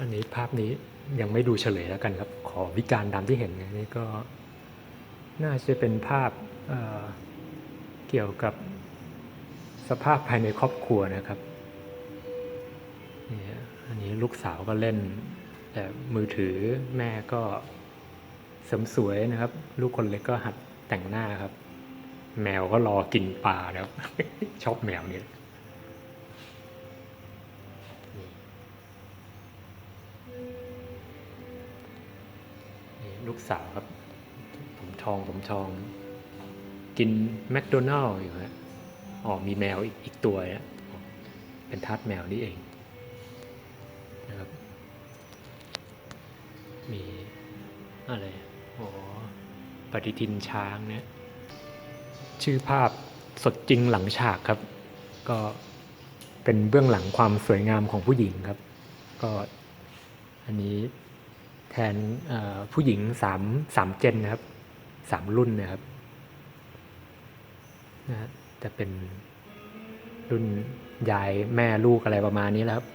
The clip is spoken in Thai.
อันนี้ภาพนี้ยังไม่ดูเฉลยแล้วกันครับ ขอวิจารณ์ตามที่เห็นนี่ก็น่าจะเป็นภาพเเกี่ยวกับสภาพภายในครอบครัวนะครับนี่ฮะอันนี้ลูกสาวก็เล่น แต่มือถือแม่ก็เสริมสวยนะครับ ลูกคนเล็กก็หัดแต่งหน้าครับ แมวก็รอกินปลานะครับ ชอบแมวเนี่ย ลูกสาวครับ ผมทองผมทอง กินแมคโดนัลล์อยู่ฮะอ๋อมีแมวอีกอกตัวเนี่ยอ๋อเป็นทาสแมวนี่เองนะครับ มีอะไรอ๋อปฏิทินช้างเนี่ยชื่อภาพสดจริงหลังฉากครับ ก็เป็นเบื้องหลังความสวยงามของผู้หญิงครับ ก็อันนี้ แทนผู้หญิงสามสามเจนนะครับสามรุ่นนะครับนะจะเป็นรุ่นยายแม่ลูกอะไรประมาณนี้แล้วครับ